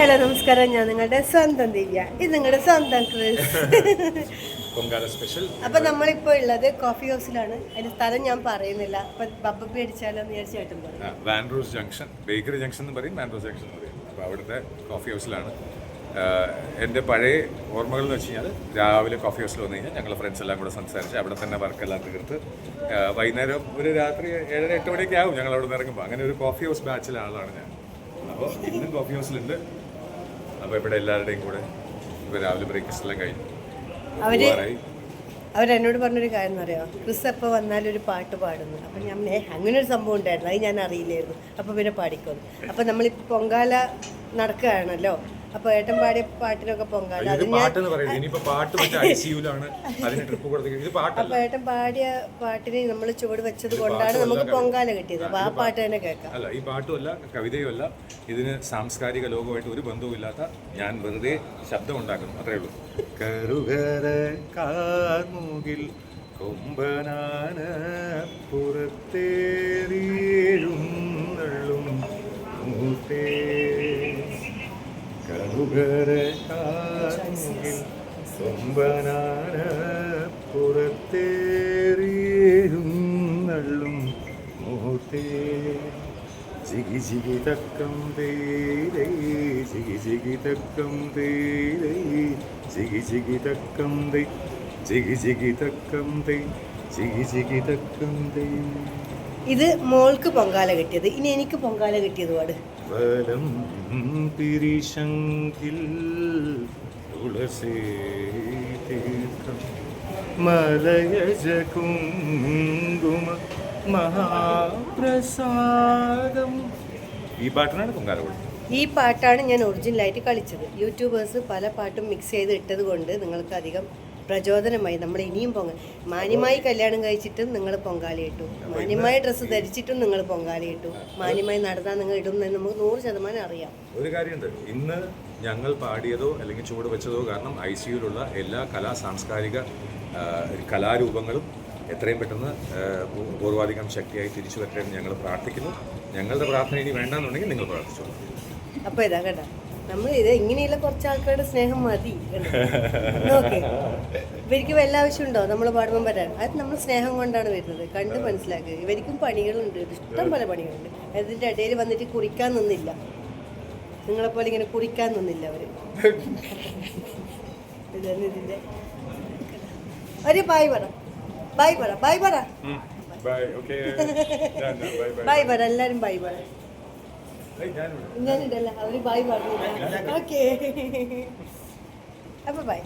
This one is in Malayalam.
ഹലോ നമസ്കാരം. ഞാൻ നിങ്ങളുടെ സ്വന്തം ദിവ്യ. ഇത് നിങ്ങളുടെ സ്വന്തം ക്രിസ്. സ്പെഷ്യൽ അപ്പൊ നമ്മളിപ്പോ ഉള്ളത് കോഫി ഹൗസിലാണ് അതിന്റെ സ്ഥലം ഞാൻ പറയുന്നില്ല. അപ്പൊ ബബ്ബ പറയും. വാൻഡ്രോസ് ജംഗ്ഷൻ ബേക്കറി ജംഗ്ഷൻ എന്ന് പറയും വാൻഡ്രോസ് ജംഗ്ഷൻ എന്ന് പറയും. അവിടുത്തെ കോഫി ഹൗസിലാണ് എന്റെ പഴയ ഓർമ്മകൾ എന്ന് വെച്ച് കഴിഞ്ഞാൽ രാവിലെ കോഫി ഹൗസിൽ വന്നു കഴിഞ്ഞാൽ ഞങ്ങൾ ഫ്രണ്ട്സ് എല്ലാം കൂടെ സംസാരിച്ച് അവിടെ തന്നെ വർക്കെല്ലാം തീർത്ത് വൈകുന്നേരം ഒരു രാത്രി ഏഴര എട്ട് മണിയൊക്കെ ആവും ഞങ്ങൾ അവിടെ നിന്ന് ഇറങ്ങുമ്പോൾ അങ്ങനെ ഒരു കോഫി ഹൗസ് ബാച്ചിലെ ആളാണ് ഞാൻ. അപ്പോൾ ഇന്നും കോഫി ഹൗസിലുണ്ട് അപ്പോൾ ഇവിടെ എല്ലാവരുടെയും കൂടെ ഇപ്പോൾ രാവിലെ ബ്രേക്ക്ഫാസ്റ്റ് എല്ലാം കഴിഞ്ഞു. അവർ. അവരെന്നോട് പറഞ്ഞൊരു കാര്യം അറിയാം? ക്രിസ് എപ്പോൾ വന്നാലും ഒരു പാട്ട് പാടുന്നു. അപ്പം ഞാൻ അങ്ങനെ ഒരു സംഭവം ഉണ്ടായിരുന്നു. അത് ഞാൻ അറിയില്ലായിരുന്നു. അപ്പോൾ പിന്നെ പാടിക്കോന്നു. അപ്പം നമ്മളിപ്പോൾ പൊങ്കാല നടക്കുകയാണല്ലോ? അപ്പോൾ ഏട്ടൻ പാടിയ പാട്ടിനൊക്കെ പൊങ്കാല. അപ്പോൾ ഏട്ടൻ പാടിയ പാട്ടിന് നമ്മൾ ചുവട് വെച്ചത് കൊണ്ടാണ് നമുക്ക് പൊങ്കാല കിട്ടിയത്. അപ്പൊ ആ പാട്ട് തന്നെ കേൾക്കാം. അല്ല ഈ പാട്ടുമല്ല കവിതയുമല്ല ഇതിന് സാംസ്കാരിക ലോകമായിട്ട് ഒരു ബന്ധവുമില്ലാത്ത ഞാൻ വെറുതെ ശബ്ദം ഉണ്ടാക്കുന്നു. അത്രേ ഉള്ളൂ. കറുകര കാർമുകിൽ കൊമ്പനാന പുറത്തേറിയേഴുന്നള്ളും മൂത്തേ കറുകര കൊമ്പനാര കൊമ്പനാന മുഹൂർത്തേ. ജിഗി ജിഗി തക്കം തേരേ ജിഗി ജിഗി തക്കം തേരേ. ജിഗി ജിഗി തക്കം തൈ ജിഗി ജിഗി തക്കം തൈ ജിഗി ജിഗി തക്കം തൈ. ഇത് മോൾക്ക് പൊങ്കാല കിട്ടിയത്. ഇനി എനിക്ക് പൊങ്കാല കിട്ടിയത് പാട്. വലം തിരിശങ്കിൽ തുളസേ തീർത്ഥം മലയജ കുങ്കുമ മഹാപ്രസാദം. ഈ പാട്ടിനാണ് പൊങ്കാല ഈ പാട്ടാണ് ഞാൻ ഒറിജിനലായിട്ട് കളിച്ചത്. യൂട്യൂബേഴ്സ് പല പാട്ടും മിക്സ് ചെയ്ത് ഇട്ടത് കൊണ്ട് നിങ്ങൾക്ക് അധികം പ്രചോദനമായി. നമ്മൾ ഇനിയും പൊങ്ക മാന്യമായി കല്യാണം കഴിച്ചിട്ടും നിങ്ങൾ പൊങ്കാലി ഇട്ടു. മാന്യമായ ഡ്രസ്സ് ധരിച്ചിട്ടും നിങ്ങൾ പൊങ്കാലി ഇട്ടു. മാന്യമായി നടന്നാൽ നിങ്ങൾ ഇടുന്നതെന്ന് നമുക്ക് നൂറ് ശതമാനം അറിയാം. ഒരു കാര്യമുണ്ട്. ഇന്ന് ഞങ്ങൾ പാടിയതോ അല്ലെങ്കിൽ ചുവട് വെച്ചതോ കാരണം ഐ സിയുലുള്ള എല്ലാ കലാ സാംസ്കാരിക കലാരൂപങ്ങളും എത്രയും പെട്ടെന്ന് പൂർവാധികം ശക്തിയായി തിരിച്ചു വരട്ടെ എന്ന് ഞങ്ങൾ പ്രാർത്ഥിക്കുന്നു. ഞങ്ങളുടെ പ്രാർത്ഥന ഇനി വേണ്ടെന്നുണ്ടെങ്കിൽ നിങ്ങൾ പ്രാർത്ഥിച്ചോളൂ. അപ്പോൾ ഇതാ കേട്ടോ. നമ്മൾ ഇത് ഇങ്ങനെയുള്ള കുറച്ച് ആൾക്കാരുടെ സ്നേഹം മതി ഓക്കെ. ഇവർക്ക് വല്ല ആവശ്യമുണ്ടോ നമ്മൾ പാടുമ്പോൾ വരാൻ. അത് നമ്മൾ സ്നേഹം കൊണ്ടാണ് വരുന്നത്. കണ്ട് മനസ്സിലാക്കുക. ഇവർക്കും പണികളുണ്ട്. ഇഷ്ടം പോലെ പണികളുണ്ട്. അതിന്റെ ഇടയിൽ വന്നിട്ട് കുറിക്കാൻ നിന്നില്ല. നിങ്ങളെപ്പോലെ ഇങ്ങനെ കുറിക്കാൻ നിന്നില്ല അവർ ഇതാണ് ഇതിന്റെ ഒരു ബായ് പറ. ബായ് പറ. ബായ് പറ. ബായ് പറ. എല്ലാവരും ബായ് പറ. ഞാനുണ്ടല്ലോ അവർ ബായ് പറഞ്ഞു ഓക്കെ അപ്പോൾ ബൈ